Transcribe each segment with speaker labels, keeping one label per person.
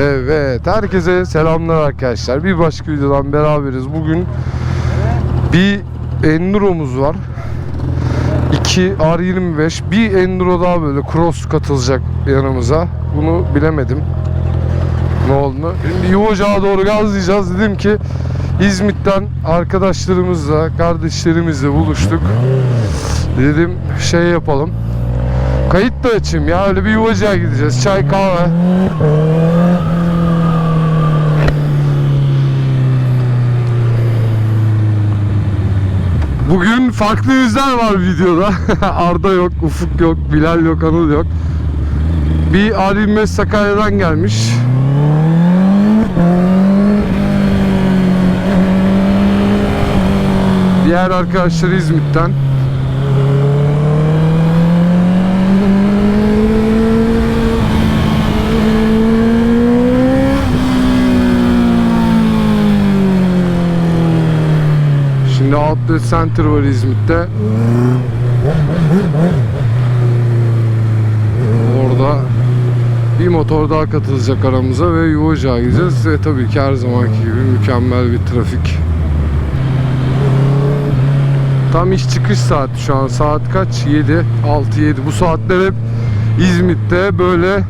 Speaker 1: Evet, herkese selamlar arkadaşlar. Bir başka videodan beraberiz. Bugün bir Enduro'muz var. 2 R25, bir Enduro daha böyle cross katılacak yanımıza. Bunu bilemedim. Ne oldu? Şimdi Yuvacağa doğru gazlayacağız. Dedim ki İzmit'ten arkadaşlarımızla, kardeşlerimizle buluştuk. Dedim şey yapalım. Kayıt da açayım ya öyle bir Yuvacağa gideceğiz. Çay kahve. Bugün farklı yüzler var videoda. Arda yok, Ufuk yok, Bilal yok, Anıl yok. Bir R25 Sakarya'dan gelmiş. Diğer arkadaşlar İzmit'ten. Şimdi Outlet Center var İzmit'te. Orada bir motor daha katılacak aramıza ve Yuvacağa gideceğiz ve tabii ki her zamanki gibi mükemmel bir trafik. Tam iş çıkış saati şu an. Saat kaç? 7. 6 7. Bu saatler hep İzmit'te böyle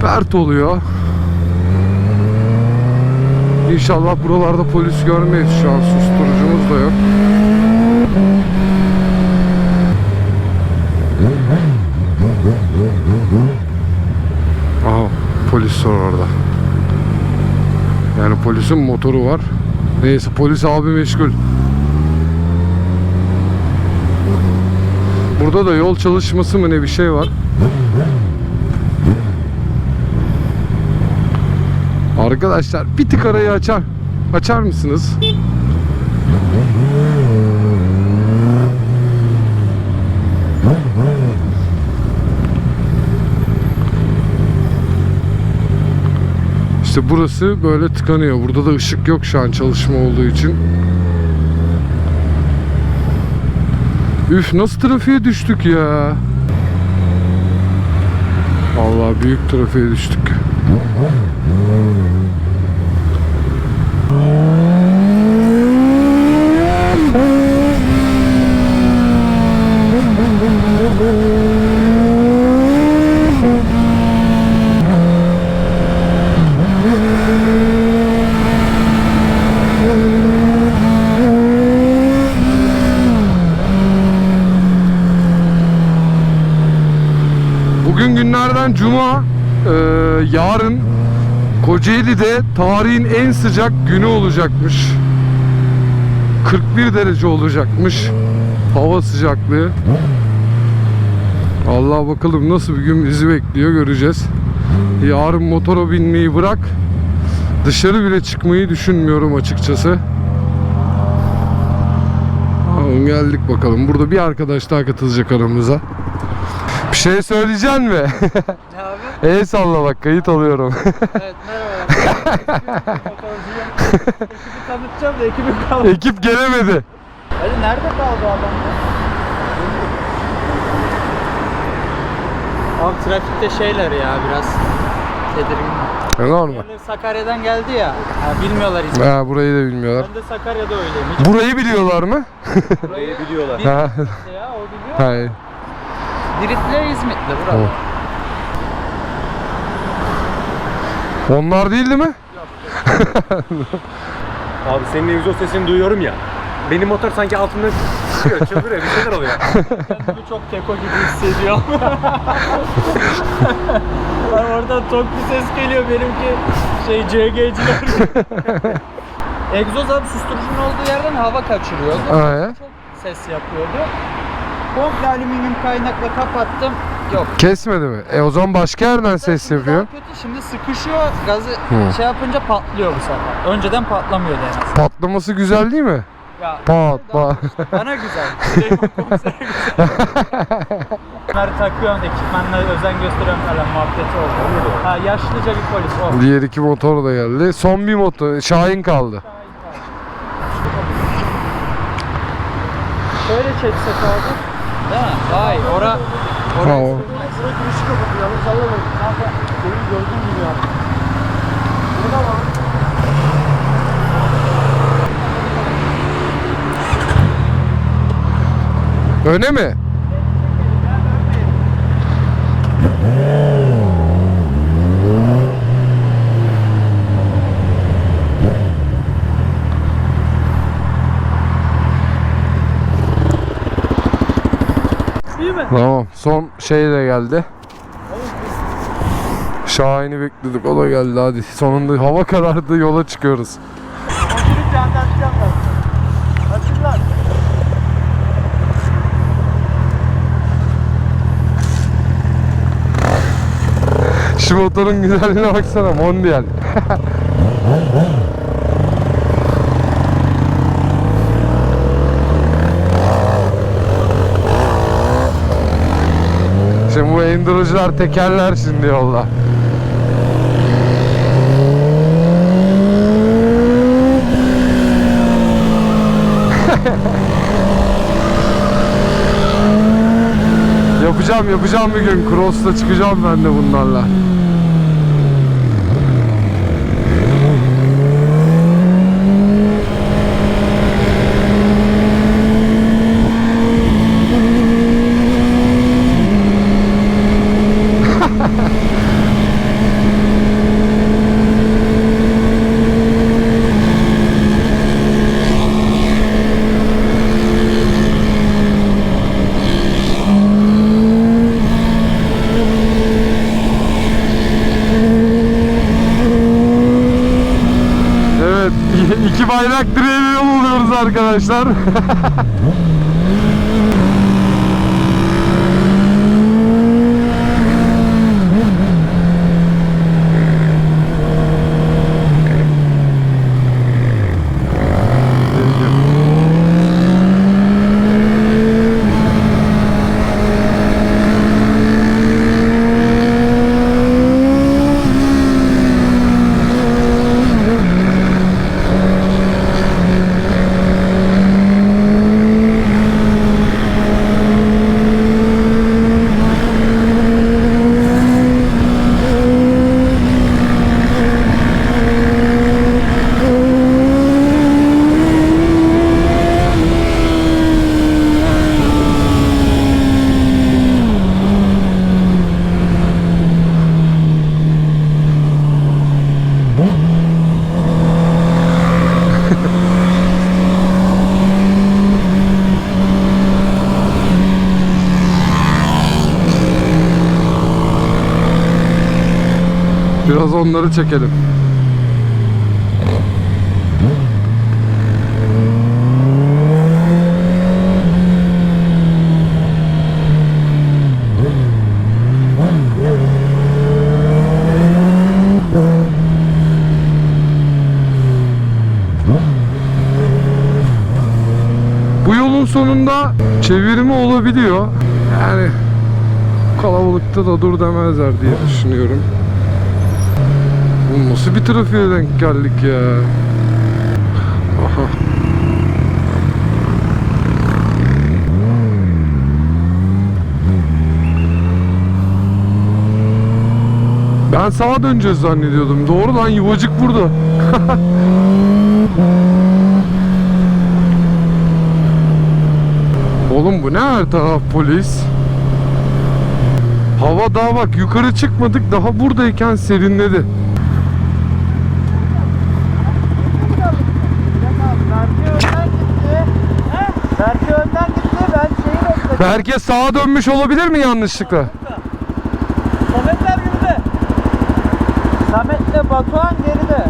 Speaker 1: pert oluyor. İnşallah buralarda polis görmeyiz şu an. Susturucumuz da yok. Aha polis var orada. Yani polisin motoru var. Neyse polis abi meşgul. Burada da yol çalışması mı ne bir şey var. Arkadaşlar bir tık arayı açar. Açar mısınız? İşte burası böyle tıkanıyor. Burada da ışık yok şu an çalışma olduğu için. Üf nasıl trafiğe düştük ya. Vallahi büyük trafiğe düştük. Bugün yarın Kocaeli'de tarihin en sıcak günü olacakmış. 41 derece olacakmış. Hava sıcaklığı. Allah bakalım nasıl bir gün bizi bekliyor göreceğiz. Yarın motora binmeyi bırak. Dışarı bile çıkmayı düşünmüyorum açıkçası. Tamam, geldik bakalım. Burada bir arkadaş daha katılacak aramıza. Bir şey söyleyeceksin mi? El salla bak kayıt alıyorum.
Speaker 2: Evet merhaba. Ekibi tanıtacağım da ekibim kaldı.
Speaker 1: Ekip gelemedi.
Speaker 2: Ali nerede kaldı adam? Abi trafikte şeyler ya biraz tedirgin.
Speaker 1: E, normal.
Speaker 2: Diğerleri Sakarya'dan geldi ya. Ha, bilmiyorlar İzmir.
Speaker 1: Ha, burayı da bilmiyorlar.
Speaker 2: Ben de Sakarya'da öyleyim. Hiç
Speaker 1: Burayı biliyorlar mı?
Speaker 2: burayı biliyorlar.
Speaker 1: Ha.
Speaker 2: ya o biliyor.
Speaker 1: Hayır.
Speaker 2: Diritli İzmitli burada.
Speaker 1: Tamam. Onlar değildi mi?
Speaker 3: Abi senin egzoz sesini duyuyorum ya. Benim motor sanki altında çıkıyor, çıldırıyor, bir şeyler oluyor.
Speaker 2: Kendimi çok keko gibi hissediyorum. Lan oradan tok bir ses geliyor benimki şey CG'ciler. Egzoz abi susturucunun olduğu yerden hava kaçırıyor.
Speaker 1: Ha,
Speaker 2: Çok ses yapıyordu. Komple alüminyum kaynakla kapattım. Yok.
Speaker 1: Kesmedi mi? E o zaman başka yerden ses
Speaker 2: Şimdi
Speaker 1: yapıyor.
Speaker 2: Daha kötü şimdi sıkışıyor gazı
Speaker 1: Hı.
Speaker 2: şey yapınca patlıyor bu sefer. Önceden patlamıyordu en azından.
Speaker 1: Patlaması güzel değil mi?
Speaker 2: Ya,
Speaker 1: Pat,
Speaker 2: daha-
Speaker 1: pat.
Speaker 2: Bana güzel. Süleyman Komiser'e güzel. Bunları takıyorsun, ekipmanla özen gösteriyorsun falan muhabbeti oldu. Ha, yaşlıca bir polis o.
Speaker 1: Diğer iki motor da geldi. Son bir motor. Şahin kaldı.
Speaker 2: Şöyle çeksek abi. Değil? Vay, ora...
Speaker 1: Ha, o.
Speaker 2: Kanka, senin gördüğün gibi yaptım.
Speaker 1: Öne mi?
Speaker 2: İyi mi?
Speaker 1: Tamam. Son şey de geldi. Şahin'i bekledik. O da geldi hadi. Sonunda hava karardı yola çıkıyoruz. Şu motorun güzelliğine baksana Mondial. Şimdi bu endurocular tekerler şimdi yolda. yapacağım yapacağım bir gün. Cross'ta çıkacağım ben de bunlarla. Evet, iki bayrak direğiyle yol oluyoruz arkadaşlar. Biraz onları çekelim. Bu yolun sonunda çevirme olabiliyor. Yani kalabalıkta da dur demezler diye düşünüyorum. Bu nasıl bir trafiğe denk geldik ya? Aha. Ben sağa döneceğiz zannediyordum. Doğru lan yuvacık burada. Oğlum bu ne her taraf polis? Hava daha bak yukarı çıkmadık daha buradayken serinledi. Herkes sağa dönmüş olabilir mi yanlışlıkla?
Speaker 2: Sametler geride. Samet'le Batuhan geride.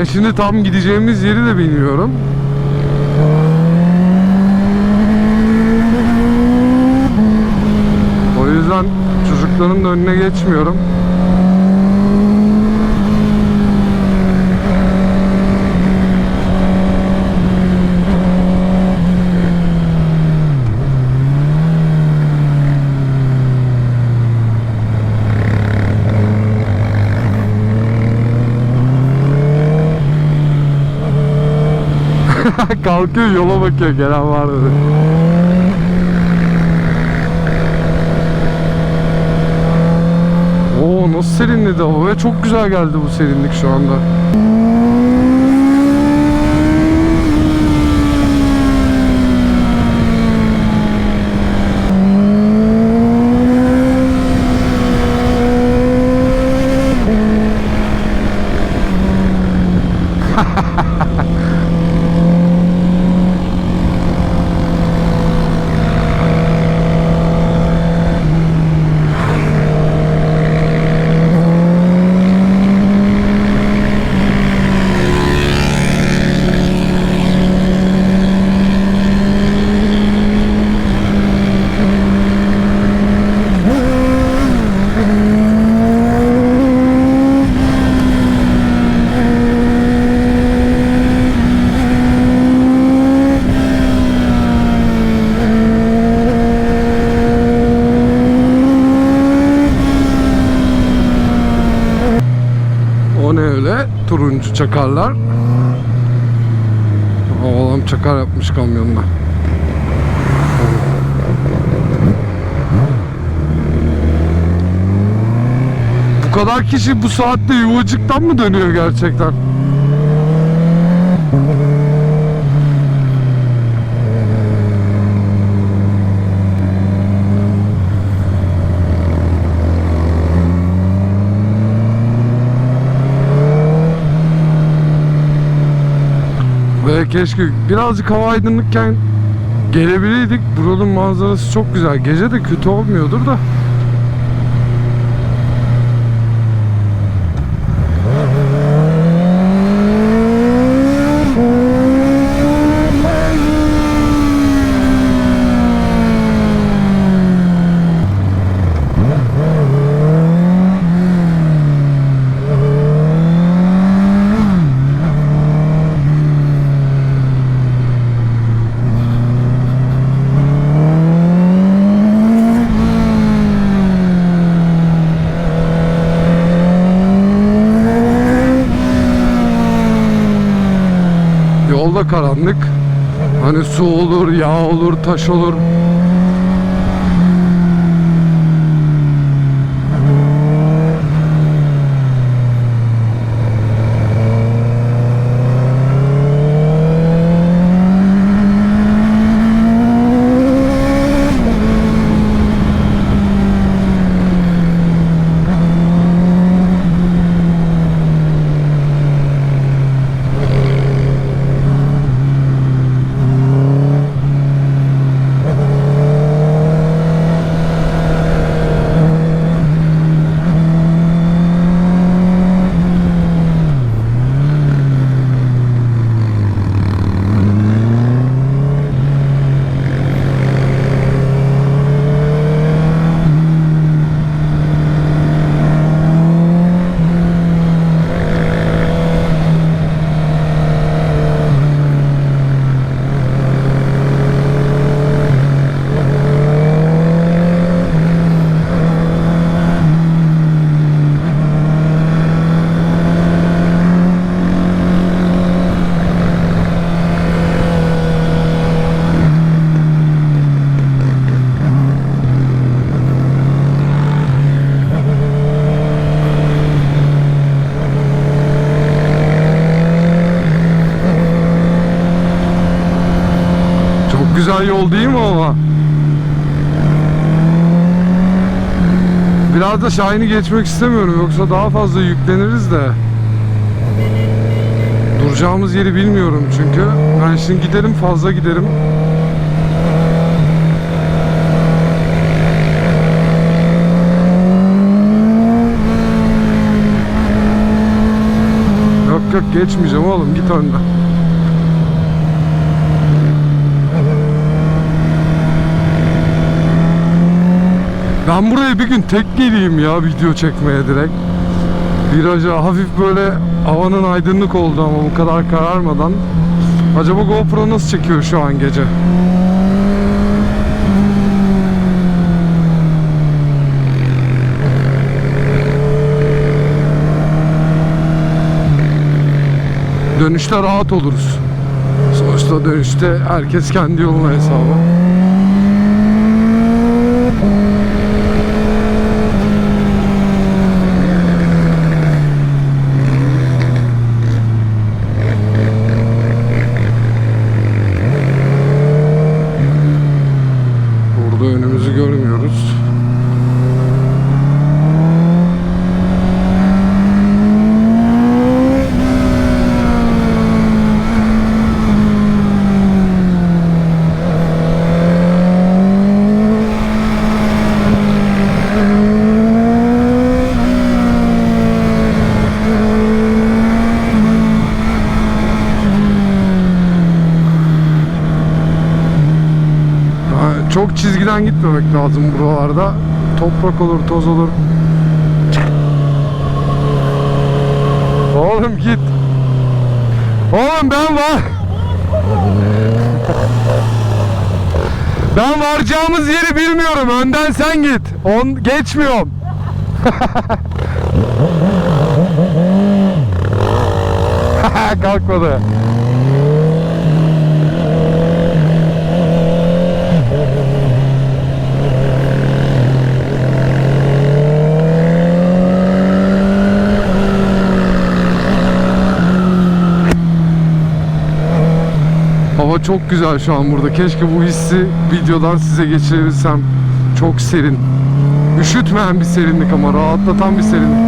Speaker 2: Ben
Speaker 1: şimdi tam gideceğimiz yeri de bilmiyorum. O yüzden çocukların da önüne geçmiyorum. Kalkıyor yola bakıyor gelen var dedi. Oo nasıl serinledi hava ve çok güzel geldi bu serinlik şu anda. O ne öyle? Turuncu çakarlar. Oğlum çakar yapmış kamyonda. Bu kadar kişi bu saatte yuvacıktan mı dönüyor gerçekten? Ve keşke birazcık hava aydınlıkken gelebilirdik. Buranın manzarası çok güzel. Gece de kötü olmuyordur da. Yolda karanlık. Hani su olur, yağ olur, taş olur. Güzel yol değil mi ama? Biraz da Şahin'i geçmek istemiyorum yoksa daha fazla yükleniriz de. Duracağımız yeri bilmiyorum çünkü. Ben şimdi giderim fazla giderim. Yok yok geçmeyeceğim oğlum git önden. Ben buraya bir gün tek geleyim ya video çekmeye direkt. Viraja hafif böyle havanın aydınlık oldu ama bu kadar kararmadan. Acaba GoPro nasıl çekiyor şu an gece? Dönüşte rahat oluruz. Sonuçta dönüşte herkes kendi yoluna hesabı. Burada önümüzü görmüyoruz. Ha, Çizgiden gitmemek lazım buralarda. Toprak olur, toz olur. Oğlum git. Oğlum ben var. Ben varacağımız yeri bilmiyorum. Önden sen git. On geçmiyorum. Kalkmadı. Hava çok güzel şu an burada. Keşke bu hissi videodan size geçirebilsem. Çok serin. Üşütmeyen bir serinlik ama rahatlatan bir serinlik.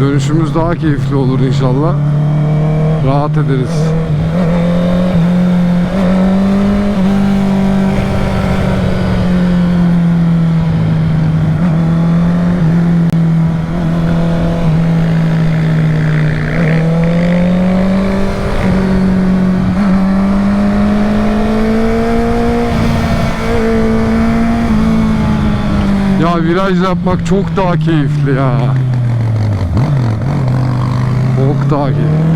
Speaker 1: Dönüşümüz daha keyifli olur inşallah. Rahat ederiz. Ya viraj yapmak çok daha keyifli ya. Çok daha keyifli.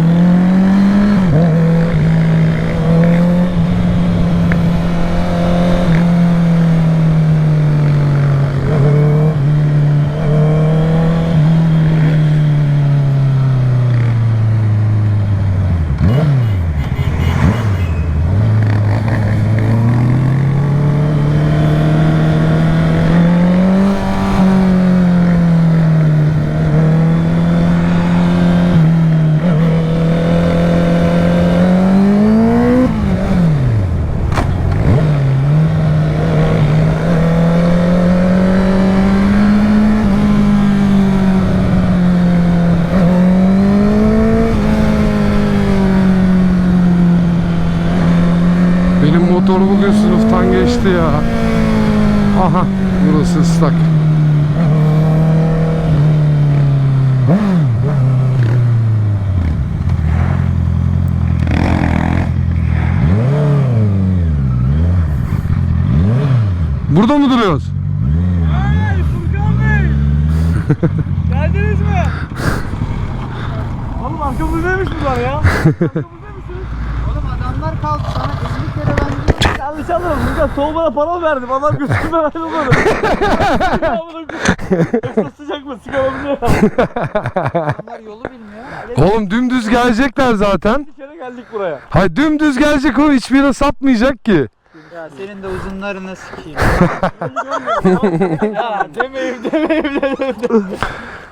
Speaker 1: Benim motor bugün sınıftan geçti ya. Aha burası ıslak. Burada mı duruyoruz?
Speaker 4: Hey Furkan Bey! Geldiniz mi? Oğlum arkamızdaymış bunlar ya. Oğlum adamlar kaldı sana 50 kere ben Yanlış anlama Furkan soğumana para mı verdim? Adam götürme ben olmadı. Yoksa sıcak mı? Sigaramızı ya. Onlar yolu bilmiyor.
Speaker 1: Oğlum dümdüz gelecekler zaten.
Speaker 4: Bir kere geldik buraya.
Speaker 1: Hayır dümdüz gelecek o hiçbir yere sapmayacak ki.
Speaker 2: Ya senin de uzunlarını sikeyim.
Speaker 4: ya demeyim demeyim demeyim.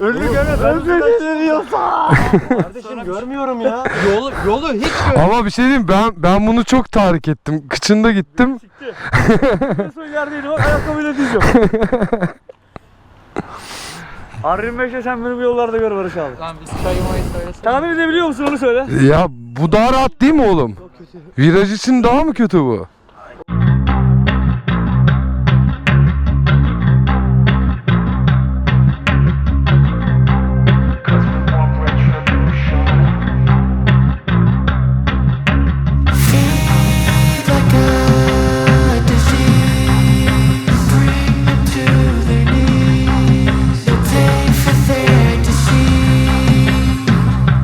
Speaker 4: Önlü görmez. Önlü görüyorsa. Kardeşim görmüyorum ya.
Speaker 2: yolu yolu hiç gör.
Speaker 1: Ama bir şey diyeyim ben ben bunu çok tahrik ettim. Kıçında gittim.
Speaker 4: Son yerdeydim bak ayakkabıyla diyeceğim. R25'e sen benim yollarda gör Barış abi.
Speaker 2: Lan biz çayı mayı söylesene.
Speaker 4: Tahmin edebiliyor musun onu söyle.
Speaker 1: Ya bu daha rahat değil mi oğlum? Viraj için daha mı kötü bu?